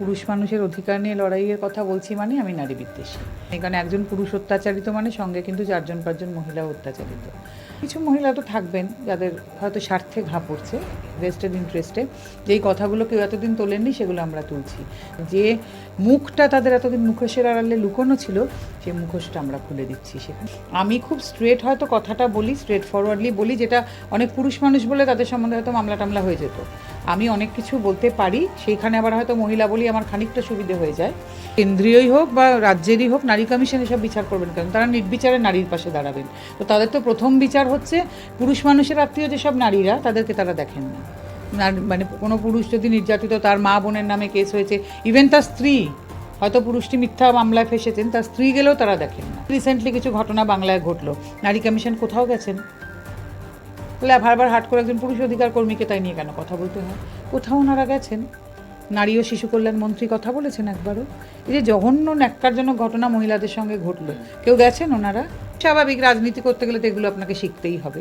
পুরুষ মানুষের অধিকার নিয়ে লড়াইয়ের কথা বলছি মানে আমি নারী বিদ্বেষী। এখানে একজন পুরুষ অত্যাচারিত মানে সঙ্গে কিন্তু চারজন পাঁচজন মহিলা অত্যাচারিত। কিছু মহিলা তো থাকবেন যাদের হয়তো স্বার্থে ঘা পড়ছে ভেস্টেড ইন্টারেস্টে যেই কথাগুলো কেউ এতদিন তোলেননি সেগুলো আমরা তুলছি। যে মুখটা তাদের এতদিন মুখোশের আড়ালে লুকোনো ছিল সেই মুখোশটা আমরা খুলে দিচ্ছি সেখানে। আমি খুব স্ট্রেট হয়তো কথাটা বলি স্ট্রেট ফরওয়ার্ডলি বলি, যেটা অনেক পুরুষ মানুষ বলে তাদের সম্বন্ধে হয়তো মামলা টামলা হয়ে যেত। আমি অনেক কিছু বলতে পারি, সেইখানে আবার হয়তো মহিলা বলি আমার খানিকটা সুবিধে হয়ে যায়। কেন্দ্রীয়ই হোক বা রাজ্যেরই হোক, নারী কমিশন এসব বিচার করবেন কারণ তারা নির্বিচারে নারীর পাশে দাঁড়াবেন। তো তাদের তো প্রথম বিচার হচ্ছে, পুরুষ মানুষের আত্মীয় যেসব নারীরা, তাদেরকে তারা দেখেন না। মানে কোনো পুরুষ যদি নির্যাতিত, তার মা বোনের নামে কেস হয়েছে ইভেন তার স্ত্রী, হয়তো পুরুষটি মিথ্যা মামলায় ফেসেছেন, তার স্ত্রী গেলেও তারা দেখেন না। রিসেন্টলি কিছু ঘটনা বাংলায় ঘটলো। নারী কমিশন কোথাও গেছেন? বলে বারবার হাট করে একজন পুরুষ অধিকার কর্মীকে তাই নিয়ে কেন কথা বলতে হয়? কোথাও ওনারা গেছেন? নারী ও শিশু কল্যাণ মন্ত্রী কথা বলেছেন একবারও। এই যে জঘন্য ন্যাক্কারজনক ঘটনা মহিলাদের সঙ্গে ঘটলো। কেউ গেছেন ওনারা? স্বাভাবিক রাজনীতি করতে গেলে তো এগুলো আপনাকে শিখতেই হবে।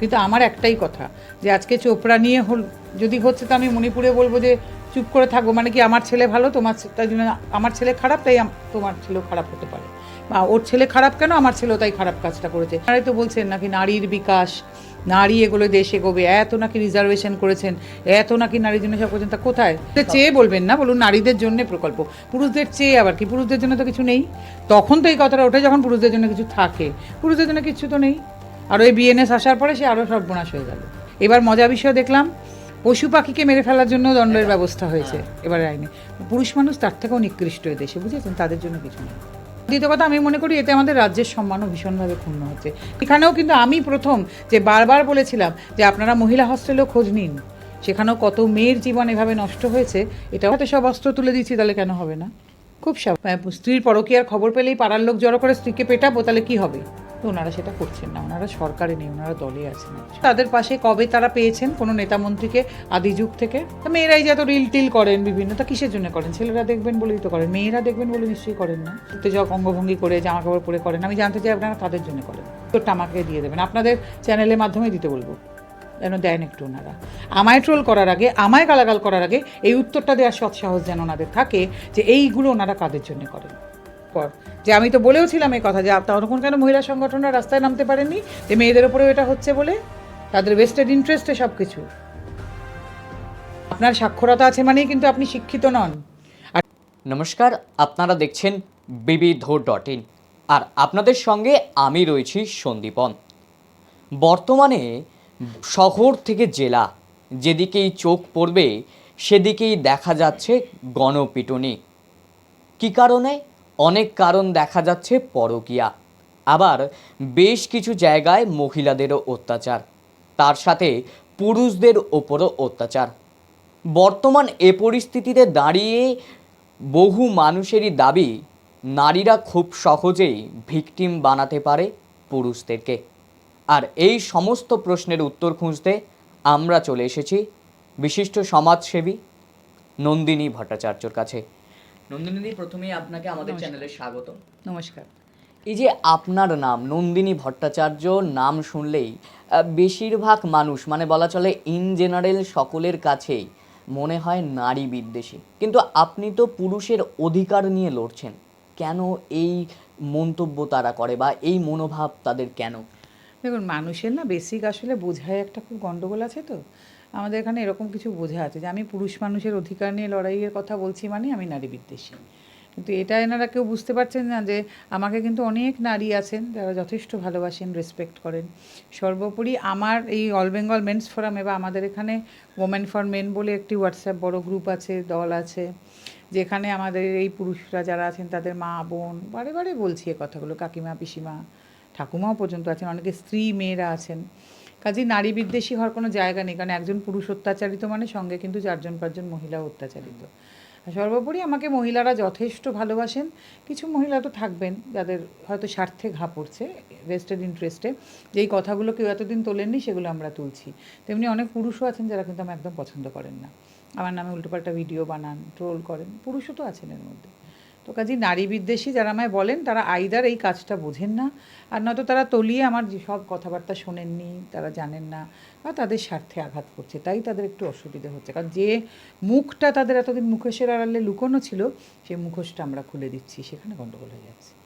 কিন্তু আমার একটাই কথা, যে আজকে চোপড়া নিয়ে হল, যদি হচ্ছে তো আমি মণিপুরে বলব যে চুপ করে থাকব মানে কি আমার ছেলে ভালো? তোমার তাই জন্য আমার ছেলে খারাপ, তাই তোমার ছেলেও খারাপ হতে পারে। বা ওর ছেলে খারাপ কেন? আমার ছেলেও তাই খারাপ কাজটা করেছে। তারাই তো বলছেন নাকি নারীর বিকাশ নারী এগুলো দেশে গোবে, এত নাকি রিজার্ভেশন করেছেন, এত নাকি নারীর জন্য সব করছেন, তা কোথায়? চেয়ে বলবেন না, বলুন নারীদের জন্য প্রকল্প। পুরুষদের চেয়ে আবার কি? পুরুষদের জন্য তো কিছু নেই। তখন তো এই কথাটা ওঠে যখন পুরুষদের জন্য কিছু থাকে। পুরুষদের জন্য কিছু তো নেই। আর ওই বিএনএস আসার পরে সে আরও সর্বনাশ হয়ে গেল। এবার মজা বিষয় দেখলাম, পশু পাখিকে মেরে ফেলার জন্য দণ্ডের ব্যবস্থা হয়েছে এবারে আইনে। পুরুষ মানুষ তার থেকেও নিকৃষ্ট দেশে, বুঝেছেন? তাদের জন্য কিছু নেই। দ্বিতীয় কথা আমি মনে করি এতে আমাদের রাজ্যের সম্মানও ভীষণভাবে ক্ষুণ্ণ হচ্ছে। এখানেও কিন্তু আমি প্রথম যে বারবার বলেছিলাম যে আপনারা মহিলা হস্টেলেও খোঁজ নিন। সেখানেও কত মেয়ের জীবন এভাবে নষ্ট হয়েছে, এটাও হয়তো সব অস্ত্র তুলে দিচ্ছি, তাহলে কেন হবে না? খুব স্বাভাবিক। স্ত্রীর পরকীয়ার খবর পেলেই পাড়ার লোক জড়ো করে স্ত্রীকে পেটাবো, তাহলে কী হবে? তো ওনারা সেটা করছেন না। ওনারা সরকারে নেই, ওনারা দলে আছেন। তাদের পাশে কবে তারা পেয়েছেন কোনো নেতা মন্ত্রীকে আদি যুগ থেকে? মেয়েরাই যে এত রিল টিল করেন বিভিন্ন, তা কিসের জন্য করেন? ছেলেরা দেখবেন বলেই তো করেন, মেয়েরা দেখবেন বলে নিশ্চয়ই করেন না। উত্তেজক অঙ্গভঙ্গি করে, জামা কাপড় পরে করেন, আমি জানতে চাই আপনারা তাদের জন্য করেন। তোরটা আমাকে দিয়ে দেবেন। আপনাদের চ্যানেলের মাধ্যমে দিতে বলব, যেন দেন একটু ওনারা। আমায় ট্রোল করার আগে, আমায় গালাগাল করার আগে এই উত্তরটা দেওয়ার সৎসাহস যেন ওনাদের থাকে, যে এইগুলো ওনারা কাদের জন্য করেন। পর। যে আমি তো বলেও ছিলাম এই কথা যে তখন কেন মহিলা সংগঠনরা রাস্তায় নামতে পারেননি? যে মেয়েদের উপরেও এটা হচ্ছে বলে? তাদের ওয়েস্টেড ইন্টারেস্টে সব কিছু আপনার সাক্ষরতা আছে মানেই কিন্তু আপনি শিক্ষিত নন। নমস্কার, আপনারা দেখছেন বিবিধ ডট ইন আর আপনাদের সঙ্গে আমি রয়েছি সন্দীপন। বর্তমানে শহর থেকে জেলা, যেদিকেই চোখ পড়বে, সেদিকেই দেখা যাচ্ছে গণপিটুনি। কী কারণে? অনেক কারণ দেখা যাচ্ছে পরকীয়া। আবার বেশ কিছু জায়গায় মহিলাদেরও অত্যাচার। তার সাথে পুরুষদের ওপরও অত্যাচার। বর্তমান এ পরিস্থিতিতে দাঁড়িয়ে বহু মানুষেরই দাবি, নারীরা খুব সহজেই ভিকটিম বানাতে পারে পুরুষদেরকে। আর এই সমস্ত প্রশ্নের উত্তর খুঁজতে আমরা চলে এসেছি বিশিষ্ট সমাজসেবী নন্দিনী ভট্টাচার্যর কাছে। নন্দিনী প্রথমেই আপনাকে আমাদের চ্যানেলে স্বাগত নমস্কার। এই যে আপনার নাম নন্দিনী ভট্টাচার্য নাম শুনলেই বেশিরভাগ মানুষ মানে বলা চলে ইন জেনারেল সকলের কাছেই মনে হয় নারী বিদ্বেষী। কিন্তু আপনি তো পুরুষের অধিকার নিয়ে লড়ছেন। কেন এই মন্তব্য তারা করে বা এই মনোভাব তাদের কেন? দেখুন মানুষের না বেসিক আসলে বোঝায় একটা খুব গন্ডগোল আছে তো। আমাদের এখানে এরকম কিছু বোঝা আছে যে আমি পুরুষ মানুষের অধিকার নিয়ে লড়াইয়ের কথা বলছি মানে আমি নারী বিদ্বেষী। কিন্তু এটা এনারা কেউ বুঝতে পারছেন না যে আমাকে কিন্তু অনেক নারী আছেন যারা যথেষ্ট ভালোবাসেন রেসপেক্ট করেন। সর্বোপরি আমার এই অল বেঙ্গল মেন্স ফোরামে বা আমাদের এখানে ওমেন ফর মেন বলে একটি হোয়াটসঅ্যাপ বড় গ্রুপ আছে, দল আছে, যেখানে আমাদের এই পুরুষরা যারা আছেন তাদের মা, বোন, বারে বারে বলছি এ কথাগুলো, কাকিমা, পিসিমা, ঠাকুমাও পর্যন্ত আছেন, অনেকে স্ত্রী, মেয়েরা আছেন। কাজেই নারী বিদ্বেষী হওয়ার কোনো জায়গা নেই, কারণ একজন পুরুষ অত্যাচারিত মানে সঙ্গে কিন্তু চারজন, পাঁচজন মহিলা অত্যাচারিত। সর্বোপরি আমাকে মহিলারা যথেষ্ট ভালোবাসেন, কিছু মহিলা তো থাকবেন যাদের হয়তো স্বার্থে ঘা পড়ছে ভেস্টেড ইন্টারেস্টে যেই কথাগুলো কেউ এতদিন তোলেননি সেগুলো আমরা তুলছি। তেমনি অনেক পুরুষও আছেন যারা কিন্তু আমার একদম পছন্দ করেন না। আমার নামে উল্টোপাল্টা ভিডিও বানান ট্রোল করেন, পুরুষও তো আছেন এর মধ্যে। তো কাজে নারী বিদ্বেষী যারা আমায় বলেন, তারা আইদার এই কাজটা বোঝেন না। আর নয়তো তারা তলিয়ে আমার সব কথাবার্তা শোনেননি, তারা জানেন না, বা তাদের স্বার্থে আঘাত করছে, তাই তাদের একটু অসুবিধে হচ্ছে। কারণ যে মুখটা তাদের এতদিন মুখোশের আড়ালে লুকোনো ছিল, সেই মুখোশটা আমরা খুলে দিচ্ছি, সেখানে গণ্ডগোল হয়ে যাচ্ছে।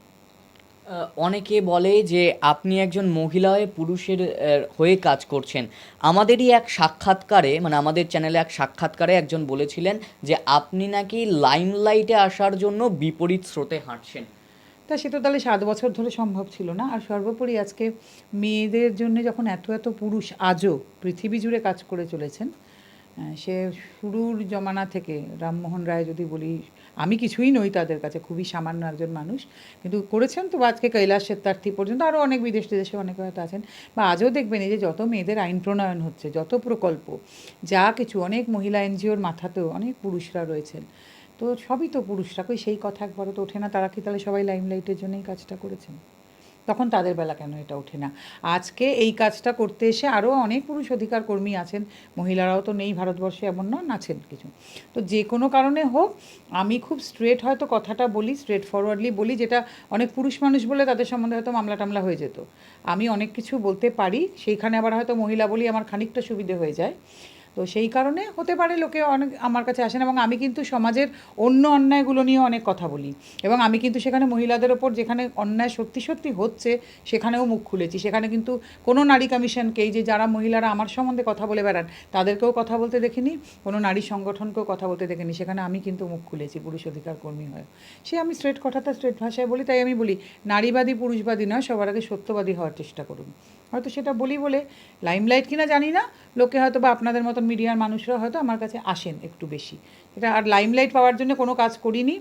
অনেকে বলে যে আপনি একজন মহিলা হয়ে পুরুষের হয়ে কাজ করছেন। আমাদেরই এক সাক্ষাৎকারে মানে আমাদের চ্যানেলে এক সাক্ষাৎকারে একজন বলেছিলেন যে আপনি নাকি লাইমলাইটে আসার জন্য বিপরীত স্রোতে হাঁটছেন। তা সে তো তাহলে সাত বছর ধরে সম্ভব ছিল না। আর সর্বোপরি আজকে মেয়েদের জন্য যখন এত এত পুরুষ আজও পৃথিবী জুড়ে কাজ করে চলেছেন সে শুরুর জমানা থেকে রামমোহন রায় যদি বলি আমি কিছুই নই তাদের কাছে, খুবই সামান্য একজন মানুষ। কিন্তু করেছেন তো, আজকে কৈলাস সেত্যার্থী পর্যন্ত আরও অনেক বিদেশ বিদেশে অনেকে হয়তো আছেন। বা আজও দেখবেন এই যে যত মেয়েদের আইন প্রণয়ন হচ্ছে, যত প্রকল্প, যা কিছু, অনেক মহিলা এনজিওর মাথাতেও অনেক পুরুষরা রয়েছেন। তো সবই তো পুরুষরা, কই সেই কথা একবারও তো ওঠে না, তারা কি তাহলে সবাই লাইমলাইটের জন্যই কাজটা করেছেন? তখন তাদের বেলা কেন এটা ওঠে না? আজকে এই কাজটা করতে এসে আরও অনেক পুরুষ অধিকার কর্মী আছেন। মহিলারাও তো নেই, ভারতবর্ষে এমন নন, আছেন কিছু। তো যে কোনো কারণে হোক, আমি খুব স্ট্রেট হয়তো কথাটা বলি স্ট্রেট ফরওয়ার্ডলি বলি, যেটা অনেক পুরুষ মানুষ বলে তাদের সম্বন্ধে হয়তো মামলা টামলা হয়ে যেত। আমি অনেক কিছু বলতে পারি, সেইখানে আবার হয়তো মহিলা বলি আমার খানিকটা সুবিধে হয়ে যায়। তো সেই কারণে হতে পারে লোকে অনেক আমার কাছে আসেন এবং আমি কিন্তু সমাজের অন্য অন্যায়গুলো নিয়ে অনেক কথা বলি। এবং আমি কিন্তু সেখানে মহিলাদের ওপর যেখানে অন্যায় সত্যি সত্যি হচ্ছে, সেখানেও মুখ খুলেছি। সেখানে কিন্তু কোনো নারী কমিশনকে, এই যে যারা মহিলারা আমার সম্বন্ধে কথা বলে বেড়ান, তাদেরকেও কথা বলতে দেখিনি, কোনো নারী সংগঠনকেও কথা বলতে দেখিনি। সেখানে আমি কিন্তু মুখ খুলেছি পুরুষ অধিকার কর্মী হয়ে। সে আমি স্ট্রেট কথাটা স্ট্রেট ভাষায় বলি, তাই আমি বলি, নারীবাদী, পুরুষবাদী নয়, সবার আগে সত্যবাদী হওয়ার চেষ্টা করুন। হয়তো সেটা বলি বলে লাইমলাইট কিনা জানি না। লোকে হয়তো বা আপনাদের মতন মিডিয়ার মানুষরা হয়তো আমার কাছে আসেন একটু বেশি। এটা আর লাইমলাইট পাওয়ার জন্য কোনো কাজ করিনি।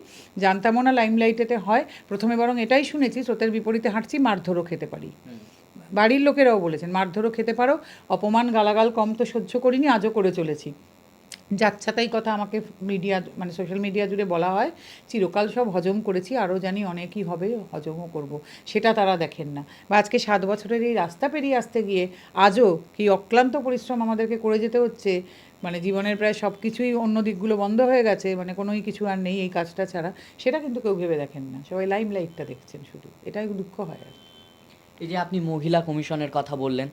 জানতামও না লাইমলাইটেতে হয়। প্রথমে বরং এটাই শুনেছি স্রোতের বিপরীতে হাঁটছি মারধরও খেতে পারি। বাড়ির লোকেরাও বলেছেন মারধরও খেতে পারো। অপমান গালাগাল কম তো সহ্য করিনি আজও করে চলেছি। যাচ্ছাতাই কথা আমাকে মিডিয়া মানে সোশ্যাল মিডিয়া জুড়ে বলা হয়, চিরকাল সব হজম করেছি, আরও জানি অনেকই হবে, হজমও করব। সেটা তারা দেখেন না। বা আজকে সাত বছরের এই রাস্তা পেরিয়ে আসতে গিয়ে আজও কি অক্লান্ত পরিশ্রম আমাদেরকে করে যেতে হচ্ছে? মানে জীবনের প্রায় সব কিছুই অন্য দিকগুলো বন্ধ হয়ে গেছে মানে কোনোই কিছু আর নেই এই কাজটা ছাড়া। সেটা কিন্তু কেউ ভেবে দেখেন না। সবাই লাইম লাইটটা দেখছেন শুধু। এটাই দুঃখ হয় আর। এই যে আপনি মহিলা কমিশনের কথা বললেন,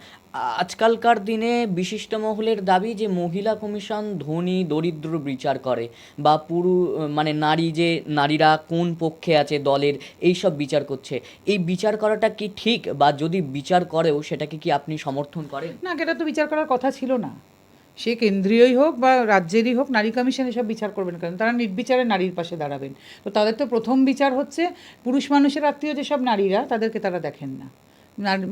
আজকালকার দিনে বিশিষ্ট মহলের দাবি যে মহিলা কমিশন ধনী, দরিদ্র বিচার করে বা পুরু মানে নারী যে, নারীরা কোন পক্ষে আছে দলের, এই সব বিচার করছে। এই বিচার করাটা কি ঠিক বা যদি বিচার করেও সেটাকে কি আপনি সমর্থন করেন? না এটা তো বিচার করার কথা ছিল না। সে কেন্দ্রীয়ই হোক বা রাজ্যেরই হোক, নারী কমিশন এসব বিচার করবেন কারণ তারা নির্বিচারে নারীর পাশে দাঁড়াবেন। তো তাদের তো প্রথম বিচার হচ্ছে, পুরুষ মানুষের আত্মীয় যেসব নারীরা, তাদেরকে তারা দেখেন না।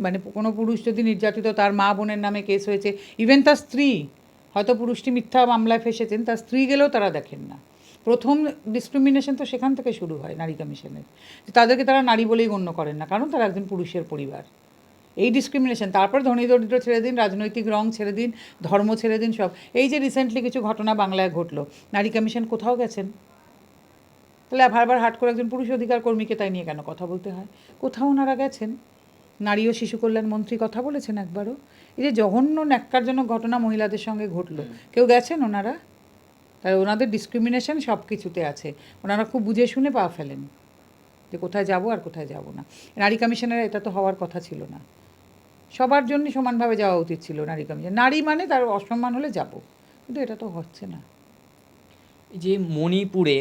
মানে কোনো পুরুষ যদি নির্যাতিত, তার মা বোনের নামে কেস হয়েছে ইভেন তার স্ত্রী, হয়তো পুরুষটি মিথ্যা মামলায় ফেসেছেন, তার স্ত্রী গেলেও তারা দেখেন না। প্রথম ডিসক্রিমিনেশন তো সেখান থেকে শুরু হয় নারী কমিশনের তাদেরকে তারা নারী বলেই গণ্য করেন না, কারণ তারা একজন পুরুষের পরিবার। এই ডিসক্রিমিনেশন তারপর ধনী দরিদ্র ছেড়ে দিন, রাজনৈতিক রং ছেড়ে দিন, ধর্ম ছেড়ে দিন, সব। এই যে রিসেন্টলি কিছু ঘটনা বাংলায় ঘটলো, নারী কমিশন কোথাও গেছেন? তাহলে বারবার হাট করে একজন পুরুষ অধিকার কর্মীকে তাই নিয়ে কেন কথা বলতে হয়? কোথাও ওনারা গেছেন? নারী ও শিশু কল্যাণ মন্ত্রী কথা বলেছেন একবারও। এই যে জঘন্য ন্যাক্কারজনক ঘটনা মহিলাদের সঙ্গে ঘটলো। কেউ গেছেন ওনারা? তাই ওনাদের ডিসক্রিমিনেশন সব কিছুতে আছে। ওনারা খুব বুঝে শুনে পা ফেলেন যে কোথায় যাব আর কোথায় যাব না। নারী কমিশনের এটা তো হওয়ার কথা ছিল না। সবার জন্য সমানভাবে যাওয়া উচিত ছিল নারী কমিশন নারী মানে তার অসম্মান হলে যাব কিন্তু এটা তো হচ্ছে না। এই যে মণিপুরে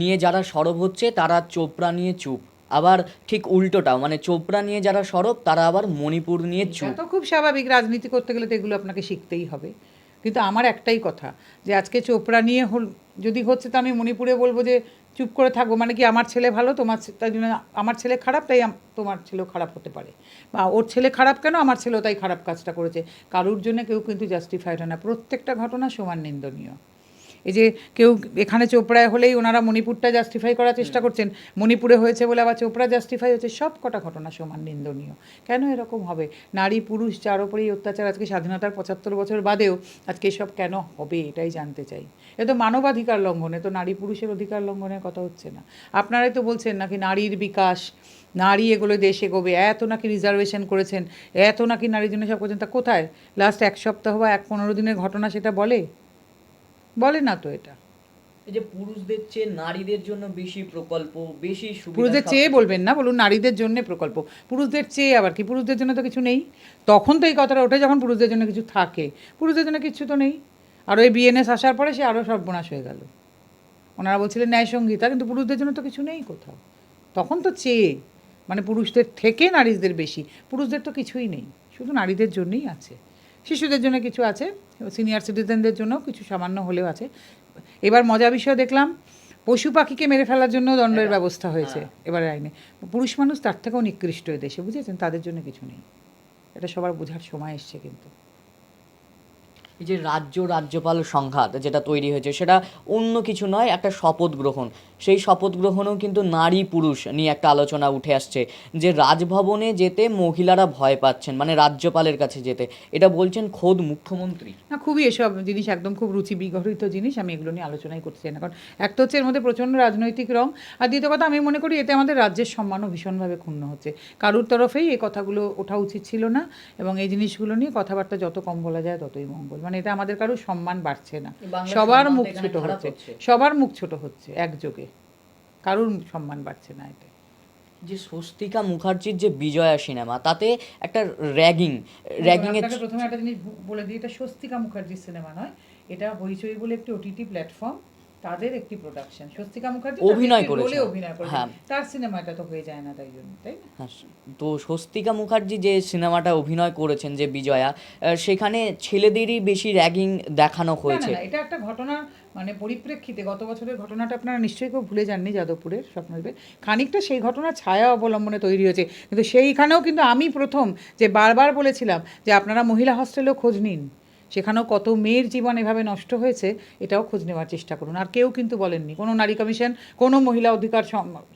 নিয়ে যারা সরব হচ্ছে তারা চোপড়া নিয়ে চুপ। আবার ঠিক উল্টোটাও মানে চোপড়া নিয়ে যারা সরব তারা আবার মণিপুর নিয়ে চুপ তো খুব স্বাভাবিক, রাজনীতি করতে গেলে তো এগুলো আপনাকে শিখতেই হবে। কিন্তু আমার একটাই কথা, যে আজকে চোপড়া নিয়ে হল যদি হচ্ছে তো আমি মণিপুরে বলব যে, চুপ করে থাকব মানে কি আমার ছেলে ভালো, তোমার তাই জন্য আমার ছেলে খারাপ, তাই তোমার ছেলেও খারাপ হতে পারে। বা ওর ছেলে খারাপ কেন? আমার ছেলেও তাই খারাপ কাজটা করেছে। কারুর জন্য কেউ কিন্তু জাস্টিফাইড হয় না। প্রত্যেকটা ঘটনা সমান নিন্দনীয়। এই যে কেউ এখানে চোপড়ায় হলেই ওনারা মণিপুরটা জাস্টিফাই করার চেষ্টা করছেন মণিপুরে হয়েছে বলে আবার চোপড়া জাস্টিফাই হচ্ছে সব কটা ঘটনা সমান নিন্দনীয়। কেন এরকম হবে? নারী পুরুষ যার ওপরেই অত্যাচার আজকে স্বাধীনতার পঁচাত্তর বছর বাদেও আজকে এসব কেন হবে এটাই জানতে চাই। এ তো মানবাধিকার লঙ্ঘনে তো নারী পুরুষের অধিকার লঙ্ঘনের কথা হচ্ছে না। আপনারাই তো বলছেন নাকি নারীর বিকাশ নারী এগুলো দেশ এগোবে এত নাকি রিজার্ভেশন করেছেন এত নাকি নারীর জন্য সব করছেন তা কোথায়? লাস্ট এক সপ্তাহ বা এক পনেরো দিনের ঘটনা সেটা বলে? বলে না তো এটা। এই যে পুরুষদের চেয়ে নারীদের জন্য বেশি প্রকল্প বেশি সুবিধা পুরুষদের চেয়ে বলবেন না বলুন নারীদের জন্য প্রকল্প। পুরুষদের চেয়ে আবার কি? পুরুষদের জন্য তো কিছু নেই। তখন তো এই কথাটা ওঠে যখন পুরুষদের জন্য কিছু থাকে। পুরুষদের জন্য কিছু তো নেই। আর ওই বিএনএস আসার পরে সে আরও সর্বনাশ হয়ে গেল। ওনারা বলছিলেন ন্যায় সঙ্গীতা কিন্তু পুরুষদের জন্য তো কিছু নেই কোথাও। তখন তো চেয়ে মানে পুরুষদের থেকে নারীদের বেশি। পুরুষদের তো কিছুই নেই। শুধু নারীদের জন্যই আছে। শিশুদের জন্য কিছু আছে সিনিয়র সিটিজেনদের জন্য কিছু সামান্য হলেও আছে। এবার মজা বিষয় দেখলাম পশু পাখিকে মেরে ফেলার জন্য দণ্ডের ব্যবস্থা হয়েছে এবারে আইনে। পুরুষ মানুষ তার থেকেও নিকৃষ্ট এ দেশে বুঝেছেন? তাদের জন্য কিছু নেই। এটা সবার বোঝার সময় এসছে কিন্তু। এই যে রাজ্য রাজ্যপাল সংঘাত যেটা তৈরি হয়েছে সেটা অন্য কিছু নয় একটা শপথ গ্রহণ। সেই শপথ গ্রহণেও কিন্তু নারী পুরুষ নিয়ে একটা আলোচনা উঠে আসছে যে রাজভবনে যেতে মহিলারা ভয় পাচ্ছেন মানে রাজ্যপালের কাছে যেতে। এটা বলছেন খোদ মুখ্যমন্ত্রী। না খুবই এসব জিনিস একদম খুব রুচি বিগড়িত জিনিস আমি এগুলো নিয়ে আলোচনাই করতে চাই না কারণ এক তো হচ্ছে এর মধ্যে প্রচণ্ড রাজনৈতিক রং আর দ্বিতীয় কথা আমি মনে করি এতে আমাদের রাজ্যের সম্মানও ভীষণভাবে ক্ষুণ্ণ হচ্ছে। কারুর তরফেই এই কথাগুলো ওঠা উচিত ছিল না এবং এই জিনিসগুলো নিয়ে কথাবার্তা যত কম বলা যায় ততই মঙ্গল। মানে এটা আমাদের কারোর সম্মান বাড়ছে না। সবার মুখ ছোট হচ্ছে। সবার মুখ ছোট হচ্ছে একযোগে। কারুর সম্মান বাড়ছে না এটা যে স্বস্তিকা মুখার্জির যে বিজয়া সিনেমা তাতে একটা র্যাগিং র্যাগিং এর প্রথমে একটা জিনিস বলে দিই এটা স্বস্তিকা মুখার্জির সিনেমা নয় এটা হইচই বলে একটি ওটিটি প্ল্যাটফর্ম তাদের একটি প্রোডাকশন স্বস্তিকা মুখার্জি অভিনয় করেছে। অভিনয় করেছে হ্যাঁ। তার সিনেমাটা তো হয়ে যায় না তাই জন্য তাই না? হ্যাঁ, তো স্বস্তিকা মুখার্জি যে সিনেমাটা অভিনয় করেছেন যে বিজয়া সেখানে ছেলেদেরই বেশি র্যাগিং দেখানো হয়েছে। এটা একটা ঘটনা মানে পরিপ্রেক্ষিতে গত বছরের ঘটনাটা আপনারা নিশ্চয়ই কেউ ভুলে যাননি যাদবপুরের স্বপ্নদ্বীপে খানিকটা সেই ঘটনার ছায়া অবলম্বনে তৈরি হয়েছে। কিন্তু সেইখানেও কিন্তু আমি প্রথম যে বারবার বলেছিলাম যে আপনারা মহিলা হস্টেলেও খোঁজ নিন। সেখানেও কত মেয়ের জীবন এভাবে নষ্ট হয়েছে এটাও খোঁজ নেওয়ার চেষ্টা করুন। আর কেউ কিন্তু বলেননি। কোনো নারী কমিশন কোনো মহিলা অধিকার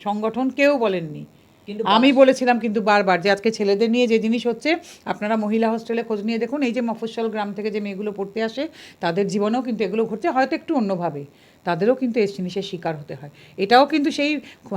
সংগঠন কেউ বলেননি। কিন্তু আমি বলেছিলাম কিন্তু বারবার যে আজকে ছেলেদের নিয়ে যে জিনিস হচ্ছে আপনারা মহিলা হোস্টেলে খোঁজ নিয়ে দেখুন এই যে মফস্বল গ্রাম থেকে যে মেয়েগুলো পড়তে আসে তাদের জীবনেও কিন্তু এগুলো ঘটছে হয়তো একটু অন্যভাবে। তাদেরও কিন্তু এই জিনিসের শিকার হতে হয়। এটাও কিন্তু সেই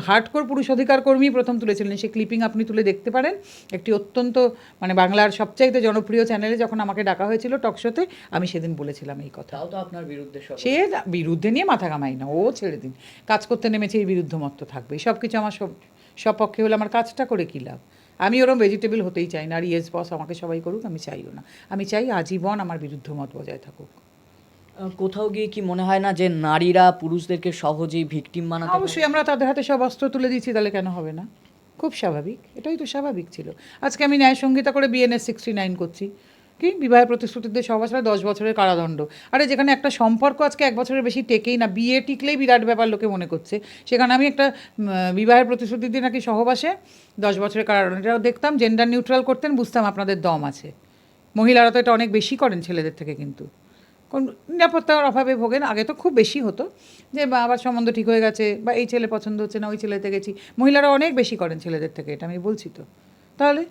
হার্ডকোর পুরুষ অধিকার কর্মী প্রথম তুলেছিলেন। সেই ক্লিপিং আপনি তুলে দেখতে পারেন। একটি অত্যন্ত মানে বাংলার সবচাইতে জনপ্রিয় চ্যানেলে যখন আমাকে ডাকা হয়েছিল টকশোতে আমি সেদিন বলেছিলাম এই কথা। তাও তো আপনার বিরুদ্ধে সে বিরুদ্ধে নিয়ে মাথা কামাই না। ও ছেড়ে দিন। কাজ করতে নেমেছে এই বিরুদ্ধ মত তো থাকবে। সব কিছু আমার সব সব পক্ষে হলে আমার কাজটা করে কী লাভ? আমি ওরম ভেজিটেবল হতেই চাই না। আর ইয়েস বস আমাকে সবাই করুক আমি চাইও না। আমি চাই আজীবন আমার বিরুদ্ধ মত বজায় থাকুক। কোথাও গিয়ে কি মনে হয় না যে নারীরা পুরুষদেরকে সহজেই ভিকটিম বানাতে অবশ্যই, আমরা তাদের হাতে সব অস্ত্র তুলে দিচ্ছি তাহলে কেন হবে না? খুব স্বাভাবিক, এটাই তো স্বাভাবিক ছিল। আজকে আমি ন্যায় সংহিতা করে বিএনএস সিক্সটি নাইন করছি। কি? বিবাহের প্রতিশ্রুতিতে সবাসরা দশ বছরের কারাদণ্ড। আরে, যেখানে একটা সম্পর্ক আজকে এক বছরের বেশি টেকেই না, বিয়ে টিকলেই বিরাট ব্যাপার লোকে মনে করছে। সেখানে আমি একটা বিবাহের প্রতিশ্রুতি দিয়ে নাকি সহবাসে দশ বছরের কারাদণ্ড। এটাও দেখতাম জেন্ডার নিউট্রাল করতেন, বুঝতাম আপনাদের দম আছে। মহিলারা তো এটা অনেক বেশি করেন ছেলেদের থেকে কিন্তু। কোন নিরাপত্তার অভাবে ভোগেন, আগে তো খুব বেশি হতো, যে আবার সম্বন্ধ ঠিক হয়ে গেছে, বা এই ছেলে পছন্দ হচ্ছে না, ওই ছেলেতে গেছি। মহিলারা অনেক বেশি করেন ছেলেদের থেকে, এটা আমি বলছি তো। তাহলে?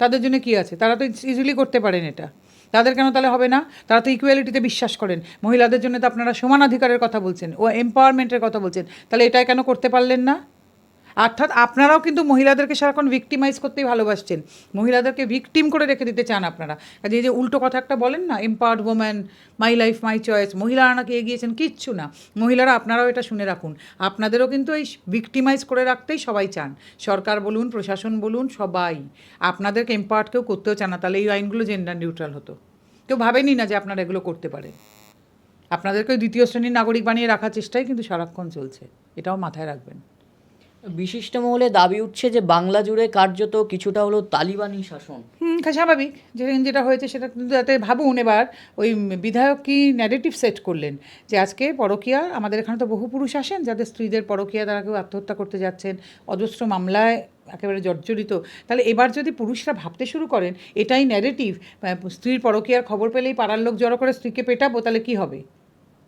তাদের জন্য কি আছে? তারা তো ইজিলি করতে পারেন এটা। তাদের কেন তাহলে হবে না? তারা তো ইকুয়ালিটিতে বিশ্বাস করেন। মহিলাদের জন্য তো আপনারা সমান অধিকারের কথা বলছেন, ও এম্পাওয়ারমেন্টের কথা বলছেন। তাহলে এটা কেন করতে পারলেন না? অর্থাৎ আপনারাও কিন্তু মহিলাদেরকে সারাক্ষণ ভিক্টিমাইজ করতেই ভালোবাসছেন। মহিলাদেরকে ভিকটিম করে রেখে দিতে চান আপনারা। কাজে এই যে উল্টো কথা একটা বলেন না empowered woman my life my choice মহিলারা নাকি এগিয়েছেন, কিচ্ছু না। মহিলারা, আপনারাও এটা শুনে রাখুন। আপনাদেরও কিন্তু এই ভিক্টিমাইজ করে রাখতেই সবাই চান। সরকার বলুন, প্রশাসন বলুন, সবাই। আপনাদেরকে এম্পাওয়ার্ড কেউ করতেও চান না, তাহলে এই আইনগুলো জেন্ডার নিউট্রাল হতো। কেউ ভাবেনি না যে আপনারা এগুলো করতে পারেন আপনাদেরকে দ্বিতীয় শ্রেণির নাগরিক বানিয়ে রাখার চেষ্টাই কিন্তু সারাক্ষণ চলছে। এটাও মাথায় রাখবেন। বিশিষ্ট মহলে দাবি উঠছে যে বাংলা জুড়ে কার্যত কিছুটা হলো তালিবানি শাসন। হুম স্বাভাবিক। যেদিন যেটা হয়েছে সেটা কিন্তু যাতে ভাবুন এবার, ওই বিধায়ক কি ন্যারেটিভ সেট করলেন? যে আজকে পরকীয়া, আমাদের এখানে তো বহু পুরুষ আসেন যাদের স্ত্রীদের পরকীয়া, তারা কেউ আত্মহত্যা করতে যাচ্ছেন, অজস্র মামলায় একেবারে জর্জরিত। তাহলে এবার যদি পুরুষরা ভাবতে শুরু করেন, এটাই ন্যারেটিভ স্ত্রীর পরকীয়ার খবর পেলেই পাড়ার লোক জড়ো করে স্ত্রীকে পেটাবো, তাহলে কি হবে?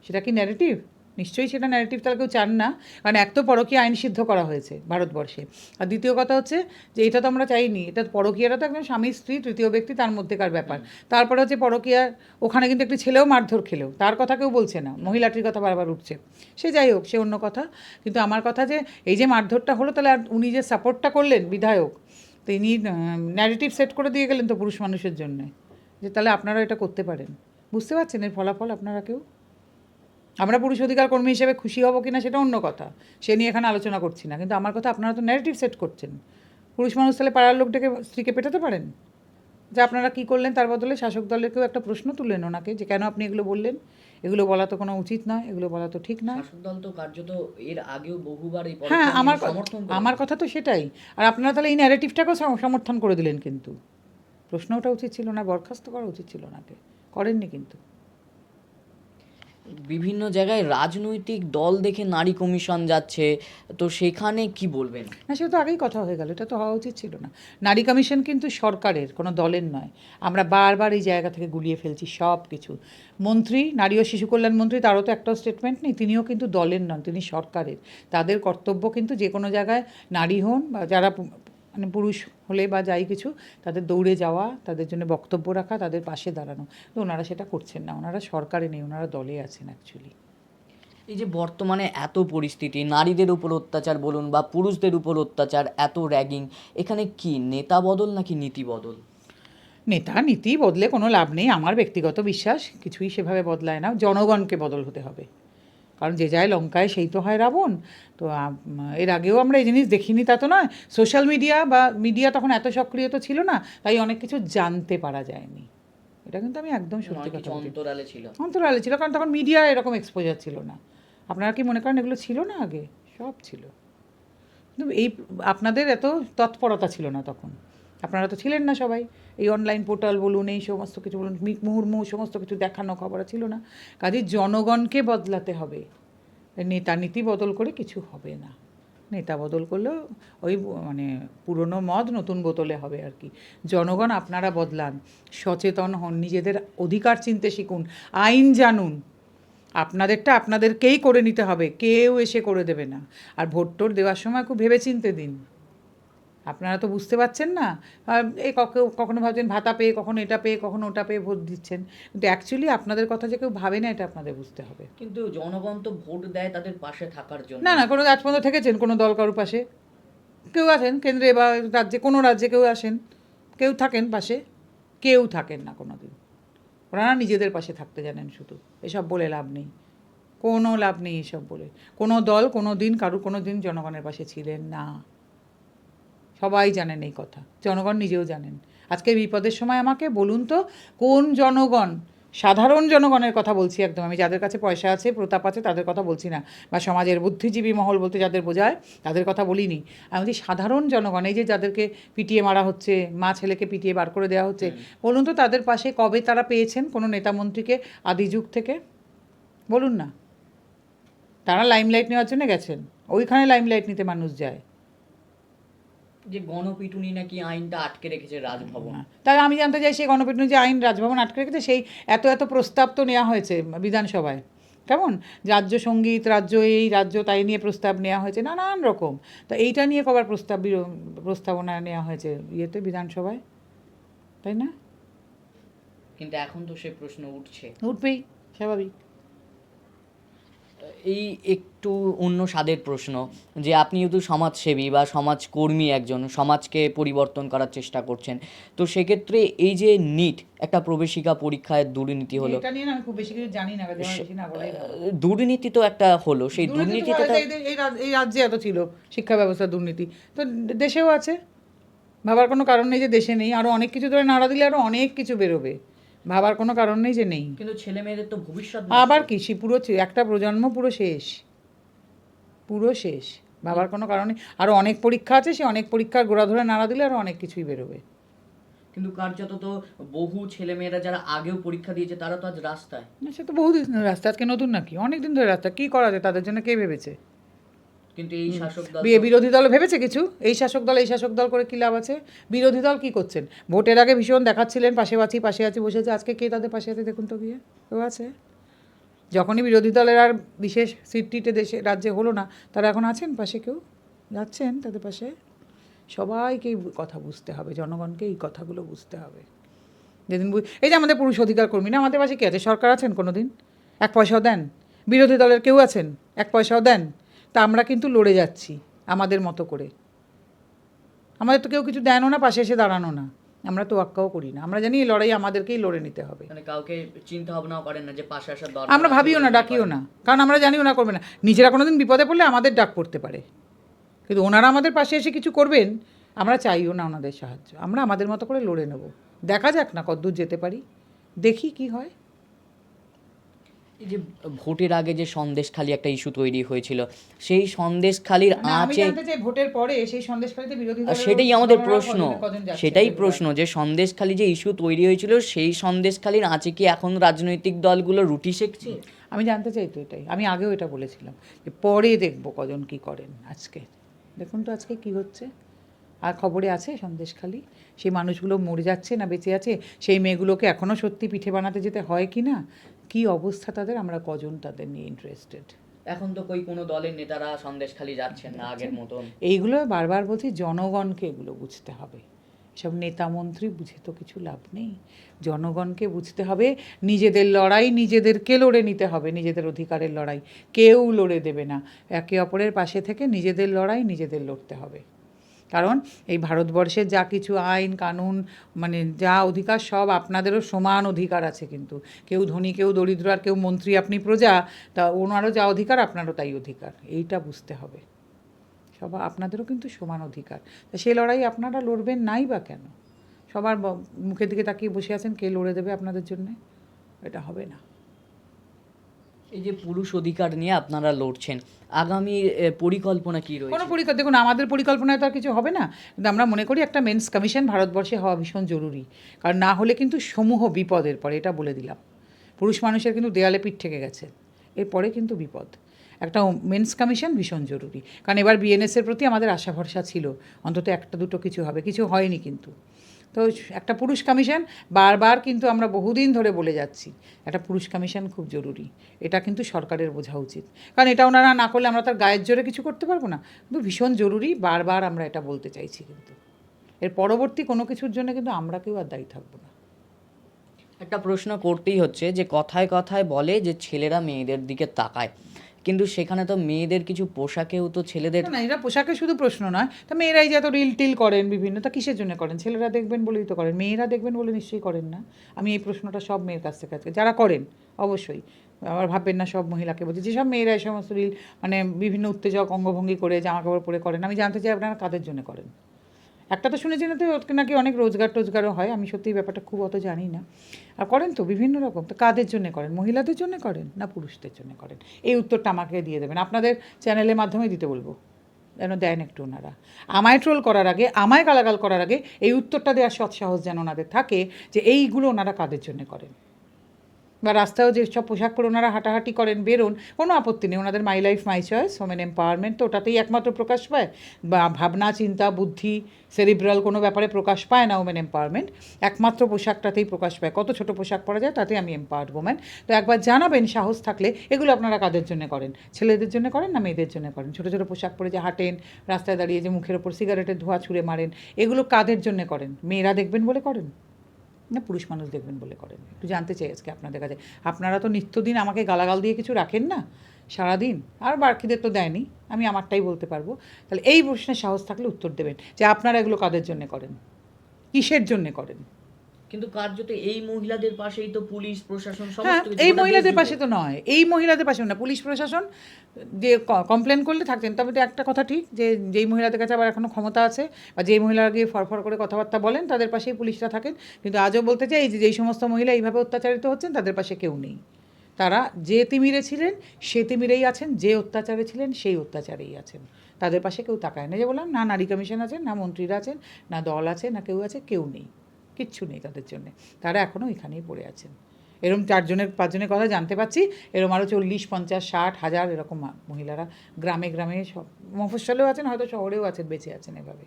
সেটা কি ন্যারেটিভ নিশ্চয়ই সেটা ন্যারেটিভ তাহলে কেউ চান না, কারণ এক তো পরকীয়া আইন সিদ্ধ করা হয়েছে ভারতবর্ষে। আর দ্বিতীয় কথা হচ্ছে যে এটা তো আমরা চাইনি, এটা পরকীয়াটা তো একদম স্বামী, স্ত্রী, তৃতীয় ব্যক্তি, তার মধ্যেকার ব্যাপার। তারপরে হচ্ছে পরকীয়া, ওখানে কিন্তু একটি ছেলেও মারধর খেলেও, তার কথা কেউ বলছে না, মহিলাটির কথা বারবার উঠছে। সে যাই হোক, সে অন্য কথা, কিন্তু আমার কথা যে এই যে মারধরটা হলো, তাহলে আর উনি যে সাপোর্টটা করলেন বিধায়ক তিনি ন্যারেটিভ সেট করে দিয়ে গেলেন তো পুরুষ মানুষের জন্যে, যে তাহলে আপনারা এটা করতে পারেন। বুঝতে পারছেন এর ফলাফল আপনারা কেউ? আমরা পুরুষ অধিকার কর্মী হিসেবে খুশি হব কিনা সেটা অন্য কথা। সে নিয়ে এখানে আলোচনা করছি না। কিন্তু আমার কথা আপনারা তো ন্যারেটিভ সেট করছেন। পুরুষ মানুষ তাহলে পাড়ার লোকটাকে স্ত্রীকে পেটাতে পারেন? যে আপনারা কী করলেন তার বদলে শাসক দলেরকেও একটা প্রশ্ন তুললেন ওনাকে যে কেন আপনি এগুলো বললেন? এগুলো বলা তো কোনো উচিত নয় এগুলো বলা তো ঠিক শাসক দল তো কার্যত এর আগেও বহুবার এই হ্যাঁ আমার। আমার কথা তো সেটাই। আর আপনারা তাহলে এই ন্যারেটিভটাকেও সমর্থন করে দিলেন কিন্তু। প্রশ্ন ওঠা উচিত ছিল না বরখাস্ত করা উচিত ছিল ওনাকে করেননি কিন্তু। বিভিন্ন জায়গায় রাজনৈতিক দল দেখে নারী কমিশন যাচ্ছে, তো সেখানে কি বলবেন? না সে তো আগেই কথা হয়ে গেল, এটা তো হওয়া উচিত ছিল না। নারী কমিশন কিন্তু সরকারের, কোনো দলের নয়। আমরা বারবার এই জায়গা থেকে গুলিয়ে ফেলছি সব কিছু মন্ত্রী, নারী ও শিশু কল্যাণ মন্ত্রী, তারও তো একটা স্টেটমেন্ট নেই, তিনিও কিন্তু দলের নন, তিনি সরকারের। তাদের কর্তব্য কিন্তু যে কোনো জায়গায় নারী হন বা যারা মানে পুরুষ হলে বা যাই কিছু তাদের দৌড়ে যাওয়া তাদের জন্য বক্তব্য রাখা তাদের পাশে দাঁড়ানো। তো ওনারা সেটা করছেন না ওনারা সরকারে নেই ওনারা দলে আছেন অ্যাকচুয়ালি এই যে বর্তমানে এত পরিস্থিতি নারীদের উপর অত্যাচার বলুন বা পুরুষদের উপর অত্যাচার এত র্যাগিং এখানে কি নেতা বদল নাকি নীতি বদল? নেতা নীতি বদলে কোনো লাভ নেই আমার ব্যক্তিগত বিশ্বাস কিছুই সেভাবে বদলায় না জনগণকে বদল হতে হবে। কারণ যে যায় লঙ্কায় সেই তো হয় রাবণ। তো এর আগেও আমরা এই জিনিস দেখিনি তা তো নয়। সোশ্যাল মিডিয়া বা মিডিয়া তখন এত সক্রিয় তো ছিল না তাই অনেক কিছু জানতে পারা যায়নি। এটা কিন্তু আমি একদম সত্যি কথা অন্তরালে ছিল। অন্তরালে ছিল কারণ তখন মিডিয়া এরকম এক্সপোজার ছিল না। আপনারা কি মনে করেন এগুলো ছিল না আগে? সব ছিল। কিন্তু এই আপনাদের এত তৎপরতা ছিল না তখন। আপনারা তো ছিলেন না সবাই। এই অনলাইন পোর্টাল বলুন, এই সমস্ত কিছু বলুন, মি- মুহুর্মুহু সমস্ত কিছু দেখানো খবর ছিল না। কাজে জনগণকে বদলাতে হবে। নেতা নীতি বদল করে কিছু হবে না। নেতা বদল করলেও ওই মানে পুরনো মদ নতুন বোতলে হবে আর কি। জনগণ আপনারা বদলান, সচেতন হন, নিজেদের অধিকার চিনতে শিখুন, আইন জানুন। আপনাদেরটা আপনাদেরকেই করে নিতে হবে, কেউ এসে করে দেবে না। আর ভোট টোট দেওয়ার সময় খুব ভেবে চিনতে দিন। আপনারা তো বুঝতে পারছেন না। কখ- কখনো ভাবছেন ভাতা পেয়ে কখনো এটা পেয়ে কখনো ওটা পেয়ে ভোট দিচ্ছেন। কিন্তু অ্যাকচুয়ালি আপনাদের কথা যে কেউ ভাবে না এটা আপনাদের বুঝতে হবে। কিন্তু জনগণ তো ভোট দেয় তাদের পাশে থাকার জন্য। না না কোনো আজ পর্যন্ত থেকেছেন কোনো দল কারোর পাশে? কেউ আছেন? কেন্দ্রে বা রাজ্যে কোনো রাজ্যে কেউ আসেন? কেউ থাকেন পাশে? কেউ থাকেন না কোনো দিন ওনারা নিজেদের পাশে থাকতে জানেন শুধু। এসব বলে লাভ নেই। কোনো লাভ নেই এসব বলে। কোনো দল কোনো দিন কারও কোনো দিন জনগণের পাশে ছিলেন না। সবাই জানেন এই কথা জনগণ নিজেও জানেন। আজকে বিপদের সময় আমাকে বলুন তো কোন জনগণ সাধারণ জনগণের কথা বলছি একদম আমি যাদের কাছে পয়সা আছে প্রতাপ আছে তাদের কথা বলছি না। বা সমাজের বুদ্ধিজীবী মহল বলতে যাদের বোঝায় তাদের কথা বলিনি। আমি বলছি সাধারণ জনগণ এই যে যাদেরকে পিটিয়ে মারা হচ্ছে মা ছেলেকে পিটিয়ে বার করে দেওয়া হচ্ছে বলুন তো তাদের পাশে কবে তারা পেয়েছেন কোনো নেতামন্ত্রীকে আদি যুগ থেকে? বলুন না। তারা লাইমলাইট নেওয়ার জন্য গেছেন ওইখানে লাইমলাইট নিতে মানুষ যায়। যে গণপিটুনি নাকি আইনটা আটকে রেখেছে রাজভবন। তাহলে আমি জানতে চাই সেই গণপিটুনি যে আইন রাজভবন আটকে রেখেছে সেই এত এত প্রস্তাব তো নেওয়া হয়েছে বিধানসভায়। কেমন? রাজ্য সংগীত রাজ্য এই রাজ্য তাই নিয়ে প্রস্তাব নেওয়া হয়েছে নানান রকম। তো এইটা নিয়ে কবার প্রস্তাব প্রস্তাবনা নেওয়া হয়েছে ইয়েতে বিধানসভায়? তাই না? কিন্তু এখন তো সে প্রশ্ন উঠছে। উঠবেই স্বাভাবিক। এই একটু অন্য স্বাদের প্রশ্ন যে আপনি যেহেতু সমাজসেবী বা সমাজকর্মী একজন সমাজকে পরিবর্তন করার চেষ্টা করছেন তো সেক্ষেত্রে এই যে নিট একটা প্রবেশিকা পরীক্ষায় দুর্নীতি হলো। এটা নিয়ে না আমি খুব বেশি কিছু জানি না কাজে আমার বেশি না বলাই ভালো। দুর্নীতি তো একটা হলো সেই দুর্নীতি দুর্নীতিতে এই রাজ্যে এত ছিল শিক্ষা ব্যবস্থা দুর্নীতি। তো দেশেও আছে। ভাবার কোনো কারণ নেই যে দেশে নেই আরও অনেক কিছু ধরে নাড়া দিলে আরও অনেক কিছু বেরোবে। ভাবার কোনো কারণ নেই যে নেই। কিন্তু ছেলে মেয়েদের তো ভবিষ্যৎ আবার কি সে পুরো একটা প্রজন্ম পুরো শেষ। পুরো শেষ। ভাবার কোনো কারণ নেই। আরও অনেক পরীক্ষা আছে সে অনেক পরীক্ষার গোড়া ধরে নাড়া দিলে আরও অনেক কিছুই বেরোবে। কিন্তু কার্যত তো বহু ছেলে মেয়েরা যারা আগেও পরীক্ষা দিয়েছে তারা তো আজ রাস্তায়। না, সে তো বহুদিন রাস্তা আজকে নতুন নাকি? অনেক দিন ধরে রাস্তা কী করা যায়? তাদের জন্য কে ভেবেছে? কিন্তু এই শাসক দল বিরোধী দল ভেবেছে কিছু? এই শাসক দল এই শাসক দল করে কী লাভ আছে? বিরোধী দল কী করছেন? ভোটের আগে ভীষণ দেখাচ্ছিলেন পাশে আছি পাশে আছি বসেছে আজকে কে তাদের পাশে আছে দেখুন তো গিয়ে। কেউ আছে? যখনই বিরোধী দলের আর বিশেষ সিট টিটে দেশে, রাজ্যে হলো না, তারা এখন আছেন? পাশে কেউ যাচ্ছেন তাদের পাশে? সবাইকেই বু- কথা বুঝতে হবে, জনগণকে এই কথাগুলো বুঝতে হবে। যেদিন এই যে আমাদের পুরুষ অধিকার কর্মী, না, আমাদের পাশে কে আছে? সরকার আছেন কোনো দিন এক পয়সাও দেন? বিরোধী দলের কেউ আছেন? এক পয়সাও দেন? তা আমরা কিন্তু লড়ে যাচ্ছি, আমাদের মতো করে। আমাদের তো কেউ কিছু দেনও না, পাশে এসে দাঁড়ানো না। আমরা তো আক্কাও করি না। আমরা জানি এই লড়াই আমাদেরকেই লড়ে নিতে হবে। মানে কাউকে চিন্তা ভাবনাও করেন না যে পাশে আসার দরকার আমরা ভাবিও না ডাকিও না। কারণ আমরা জানিও না করবে না। নিজেরা কোনো দিন বিপদে পড়লে আমাদের ডাক পড়তে পারে। কিন্তু ওনারা আমাদের পাশে এসে কিছু করবেন আমরা চাইও না ওনাদের সাহায্য। আমরা আমাদের মতো করে লড়ে নেব। দেখা যাক না কতদূর যেতে পারি। দেখি কি হয়। এই যে ভোটের আগে যে সন্দেশখালি একটা ইস্যু তৈরি হয়েছিল সেই সন্দেশখালির আঁচে ভোটের পরে সেই সন্দেশখালিতে বিরোধী সেটাই আমাদের প্রশ্ন। সেটাই প্রশ্ন যে সন্দেশখালি যে ইস্যু তৈরি হয়েছিল সেই সন্দেশখালির আঁচে কি এখন রাজনৈতিক দলগুলো রুটি শেখছে আমি জানতে চাই তো এটাই। আমি আগেও এটা বলেছিলাম যে পরে দেখব কজন কি করেন আজকে। দেখুন তো আজকে কি হচ্ছে। আর খবরে আছে সন্দেশখালি? সেই মানুষগুলো মরে যাচ্ছে না বেঁচে আছে? সেই মেয়েগুলোকে এখনও সত্যি পিঠে বানাতে যেতে হয় কি না? কি অবস্থা তাদের? আমরা কজন তাদের নিয়ে ইন্টারেস্টেড এখন তো কই কোনো দলের নেতারা সন্দেশখালি যাচ্ছেন না আগের মতন। এইগুলো বারবার বলছি জনগণকে এগুলো বুঝতে হবে। সব নেতা মন্ত্রী বুঝে তো কিছু লাভ নেই। জনগণকে বুঝতে হবে নিজেদের লড়াই নিজেদেরকে লড়ে নিতে হবে নিজেদের অধিকারের লড়াই। কেউ লড়ে দেবে না। একে অপরের পাশে থেকে নিজেদের লড়াই নিজেদের লড়তে হবে। কারণ এই ভারতবর্ষের যা কিছু আইন, কানুন মানে যা অধিকার, সব আপনাদেরও সমান অধিকার আছে কিন্তু। কেউ ধনী, কেউ দরিদ্র, আর কেউ মন্ত্রী, আপনি প্রজা, তা ওনারও যা অধিকার, আপনারও তাই অধিকার। এইটা বুঝতে হবে। সবার, আপনাদেরও কিন্তু সমান অধিকার। তা সেই লড়াই আপনারা লড়বেন নাই বা কেন? সবার মুখের দিকে তাকিয়ে বসে আছেন, কে লড়ে দেবে আপনাদের জন্যে? এটা হবে না। এই যে পুরুষ অধিকার নিয়ে আপনারা লড়ছেন, আগামী পরিকল্পনা কি রয়েছে? কোনো পরিকল্পনা দেখুন, আমাদের পরিকল্পনায় তো আর কিছু হবে না। কিন্তু আমরা মনে করি একটা মেন্স কমিশন ভারতবর্ষে হওয়া ভীষণ জরুরি। কারণ না হলে কিন্তু সমূহ বিপদের পরে, এটা বলে দিলাম। পুরুষ মানুষের কিন্তু দেয়ালে পিঠ থেকে গেছে। এরপরে কিন্তু বিপদ। একটা মেন্স কমিশন ভীষণ জরুরি। কারণ এবার বিএনএসের প্রতি আমাদের আশা ভরসা ছিল। অন্তত একটা দুটো কিছু হবে। কিছু হয়নি কিন্তু। তো একটা পুরুষ কমিশন বারবার কিন্তু আমরা বহুদিন ধরে বলে যাচ্ছি, একটা পুরুষ কমিশন খুব জরুরি। এটা কিন্তু সরকারের বোঝা উচিত। কারণ এটা ওনারা না করলে আমরা তার গায়ের জোরে কিছু করতে পারব না। কিন্তু ভীষণ জরুরি বারবার আমরা এটা বলতে চাইছি কিন্তু। এর পরবর্তী কোনো কিছুর জন্য কিন্তু আমরা কেউ আর দায়ী থাকব না। একটা প্রশ্ন করতেই হচ্ছে যে কথায় কথায় বলে যে ছেলেরা মেয়েদের দিকে তাকায়। কিন্তু সেখানে তো মেয়েদের কিছু পোশাকেও তো ছেলেদের না, এটা পোশাকের শুধু প্রশ্ন নয়। তা মেয়েরাই যে এত রিল টিল করেন বিভিন্ন তা কিসের জন্য করেন? ছেলেরা দেখবেন বলেই তো করেন মেয়েরা দেখবেন বলে নিশ্চয়ই করেন না। আমি এই প্রশ্নটা সব মেয়ের কাছ থেকে আজকে যারা করেন অবশ্যই। আবার ভাববেন না সব মহিলাকে বলছি যেসব মেয়েরা এই সমস্ত রিল মানে বিভিন্ন উত্তেজক অঙ্গভঙ্গি করে জামা কাপড় পরে করেন আমি জানতে চাই আপনারা কাদের জন্য করেন? একটা তো শুনেছি না তো নাকি অনেক রোজগার টোজগারও হয়, আমি সত্যি ব্যাপারটা খুব অত জানি না। আর করেন তো, বিভিন্ন রকম, তো কাদের জন্য করেন? মহিলাদের জন্য করেন না পুরুষদের জন্য করেন? এই উত্তরটা আমাকে দিয়ে দেবেন। আপনাদের চ্যানেলের মাধ্যমে দিতে বলব, যেন দেন একটু ওনারা। আমায় ট্রোল করার আগে, আমায় গালাগাল করার আগে এই উত্তরটা দেওয়ার সৎসাহস যেন ওনাদের থাকে যে এইগুলো ওনারা কাদের জন্য করেন? বা রাস্তায়ও যে সব পোশাক পরে ওনারা হাঁটাহাঁটি করেন, বেরোন, কোনো আপত্তি নেই। ওনাদের my life my choice women empowerment তো ওটাতেই একমাত্র প্রকাশ পায়। বা ভাবনা, চিন্তা, বুদ্ধি সেরিব্রাল কোনো ব্যাপারে প্রকাশ পায় না ওমেন এম্পাওয়ারমেন্ট একমাত্র পোশাকটাতেই প্রকাশ পায়। কত ছোট পোশাক পরা যায় তাতে আমি এম্পাওয়ার্ড ওম্যান তো একবার জানাবেন সাহস থাকলে এগুলো আপনারা কাদের জন্য করেন? ছেলেদের জন্য করেন না মেয়েদের জন্য করেন? ছোটো ছোটো পোশাক পরে যে হাঁটেন, রাস্তায় দাঁড়িয়ে যে মুখের ওপর সিগারেটের ধোঁয়া ছুঁড়ে মারেন, এগুলো কাদের জন্য করেন? মেয়েরা দেখবেন বলে করেন? না, পুরুষ মানুষ দেখবেন বলে করেন। একটু জানতে চাই আজকে আপনাদের কাছে। আপনারা তো নিত্যদিন আমাকে গালাগাল দিয়ে কিছু রাখেন না? সারাদিন? আর বাকিদের তো দেয়নি। আমি আমারটাই বলতে পারব। তাহলে এই প্রশ্নের সাহস থাকলে উত্তর দেবেন যে আপনারা এগুলো কাদের জন্য করেন? কিসের জন্যে করেন? কিন্তু কার্যত এই মহিলাদের পাশেই তো পুলিশ প্রশাসন হ্যাঁ সমস্ত এই মহিলাদের পাশে তো নয়। এই মহিলাদের পাশে না পুলিশ প্রশাসন যে কমপ্লেন করলে থাকতেন। তবে তো একটা কথা ঠিক যে যেই মহিলাদের কাছে আবার এখনও ক্ষমতা আছে বা যেই মহিলারা গিয়ে ফরফর করে কথাবার্তা বলেন তাদের পাশেই পুলিশরা থাকেন। কিন্তু আজও বলতে চাই যে যেই সমস্ত মহিলা এইভাবে অত্যাচারিত হচ্ছেন তাদের পাশে কেউ নেই। তারা যে তিমিরে ছিলেন সে তিমিরেই আছেন যে অত্যাচারে ছিলেন সেই অত্যাচারেই আছেন। তাদের পাশে কেউ তাকায় না। যে বললাম না নারী কমিশন আছেন না মন্ত্রীরা আছেন না দল আছে না কেউ আছে কেউ নেই। কিচ্ছু নেই তাদের জন্য। তারা এখনও এখানেই পড়ে আছেন। এরম চারজনের পাঁচজনের কথা জানতে পাচ্ছি এরম আরও চল্লিশ পঞ্চাশ ষাট হাজার এরকম মহিলারা গ্রামে গ্রামে সব মফস্বলেও আছেন হয়তো শহরেও আছেন বেঁচে আছেন এভাবে।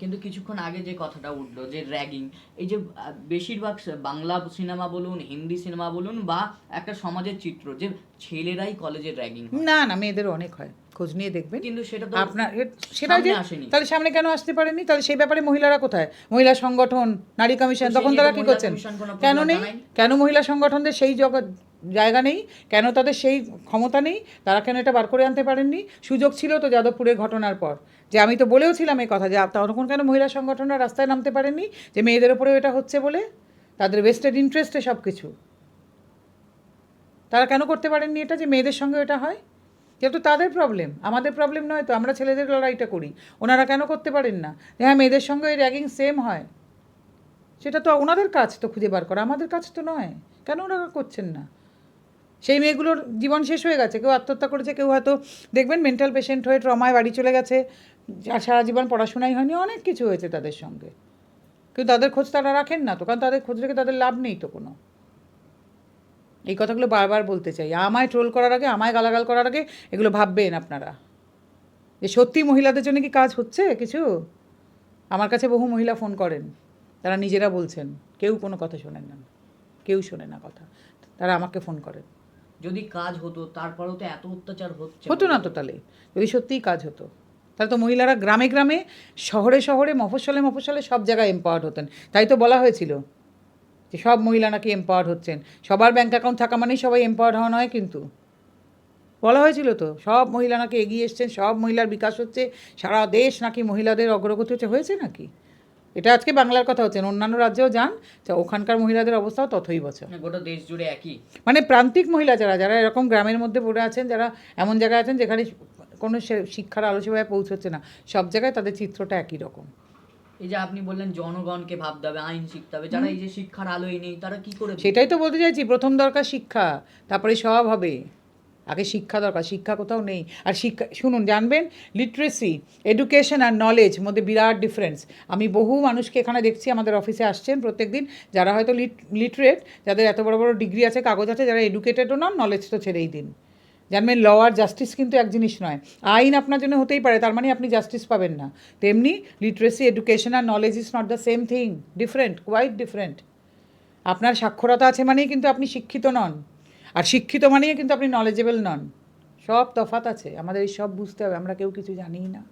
কিন্তু কিছুক্ষণ আগে যে কথাটা উঠল যে র্যাগিং এই যে বেশিরভাগ বাংলা সিনেমা বলুন হিন্দি সিনেমা বলুন বা একটা সমাজের চিত্র যে ছেলেরাই কলেজে র্যাগিং না না মেয়েদের অনেক হয়। খোঁজ নিয়ে দেখবেন। কিন্তু সেটা আপনার সেটাই যে। তাহলে সামনে কেন আসতে পারেনি? তাহলে সেই ব্যাপারে মহিলারা কোথায়? মহিলা সংগঠন নারী কমিশন তখন তারা কি করছেন? কেন নেই? কেন মহিলা সংগঠনদের সেই জগৎ জায়গা নেই? কেন তাদের সেই ক্ষমতা নেই? তারা কেন এটা বার করে আনতে পারেননি? সুযোগ ছিল তো যাদবপুরের ঘটনার পর। যে আমি তো বলেও ছিলাম এই কথা যে তখন কেন মহিলা সংগঠনরা রাস্তায় নামতে পারেননি? যে মেয়েদের ওপরেও এটা হচ্ছে বলে? তাদের ওয়েস্টেড ইন্টারেস্টে সব কিছু তারা কেন করতে পারেননি এটা যে মেয়েদের সঙ্গে এটা হয়? যেহেতু তাদের প্রবলেম আমাদের প্রবলেম নয় তো, আমরা ছেলেদের লড়াইটা করি। ওনারা কেন করতে পারেন না? হ্যাঁ মেয়েদের সঙ্গে ওই র্যাগিং সেম হয়। সেটা তো ওনাদের কাজ তো খুঁজে বার করা, আমাদের কাজ তো নয়। কেন ওনারা করছেন না? সেই মেয়েগুলোর জীবন শেষ হয়ে গেছে, কেউ আত্মহত্যা করেছে, কেউ হয়তো, দেখবেন মেন্টাল পেশেন্ট হয়ে ট্রমায় বাড়ি চলে গেছে আর সারা জীবন পড়াশোনাই হয়নি, অনেক কিছু হয়েছে তাদের সঙ্গে। কিন্তু তাদের খোঁজ তারা রাখেন না তো, কারণ তাদের খোঁজ রেখে তাদের লাভ নেই তো কোনো। এই কথাগুলো বারবার বলতে চাই। আমায় ট্রোল করার আগে আমায় গালাগাল করার আগে এগুলো ভাববেন আপনারা। যে সত্যি মহিলাদের জন্য কি কাজ হচ্ছে কিছু? আমার কাছে বহু মহিলা ফোন করেন। তারা নিজেরা বলছেন। কেউ কোনো কথা শোনেন না। কেউ শোনে না কথা। তারা আমাকে ফোন করেন। যদি কাজ হতো তারপরেও তো এত অত্যাচার হচ্ছে। হতো না তো তাহলে? যদি সত্যিই কাজ হতো। তাহলে তো মহিলারা গ্রামে গ্রামে শহরে শহরে মফস্বলে মফস্বলে সব জায়গায় এম্পাওয়ার্ড হতেন। তাই তো বলা হয়েছিল। যে সব মহিলা নাকি এম্পাওয়ার্ড হচ্ছেন। সবার ব্যাঙ্ক অ্যাকাউন্ট থাকা মানেই সবাই এম্পাওয়ার্ড হওয়া নয় কিন্তু। বলা হয়েছিল তো সব মহিলা নাকি এগিয়ে এসছেন সব মহিলার বিকাশ হচ্ছে সারা দেশ নাকি মহিলাদের অগ্রগতি হচ্ছে হয়েছে নাকি? এটা আজকে বাংলার কথা হচ্ছে অন্যান্য রাজ্যেও যান তা ওখানকার মহিলাদের অবস্থাও ততই বছর। মানে গোটা দেশ জুড়ে একই? মানে প্রান্তিক মহিলা যারা যারা এরকম গ্রামের মধ্যে পড়ে আছেন যারা এমন জায়গায় আছেন যেখানে কোনো সে- শিক্ষার আলো সেভাবে পৌঁছচ্ছে না সব জায়গায় তাদের চিত্রটা একই রকম। এই যে আপনি বললেন জনগণকে ভাবতে হবে আইন শিখতে হবে যারা এই যে শিক্ষার আলোয় নেই তারা কি করে সেটাই তো বলতে চাইছি প্রথম দরকার শিক্ষা তারপরে সব হবে। আগে শিক্ষা দরকার শিক্ষা কোথাও নেই। আর শিক্ষা শুনুন জানবেন লিটারেসি এডুকেশন আর নলেজ মধ্যে বিরাট ডিফারেন্স আমি বহু মানুষকে এখানে দেখছি আমাদের অফিসে আসছেন প্রত্যেকদিন যারা হয়তো লিটারেট যাদের এত বড় বড় ডিগ্রি আছে কাগজ আছে যারা এডুকেটেডও নন নলেজ তো ছেড়েই দিন। জানবেন ল আর জাস্টিস কিন্তু এক জিনিস নয়। আইন আপনার জন্য হতেই পারে, তার মানে আপনি জাস্টিস পাবেন না। তেমনি literacy education R knowledge is not the same thing different quite different আপনার সাক্ষরতা আছে মানেই কিন্তু আপনি শিক্ষিত নন। আর শিক্ষিত মানেই কিন্তু আপনি নলেজেবল নন। সব তফাত আছে। আমাদের এই সব বুঝতে হবে, আমরা কেউ কিছু জানিই না।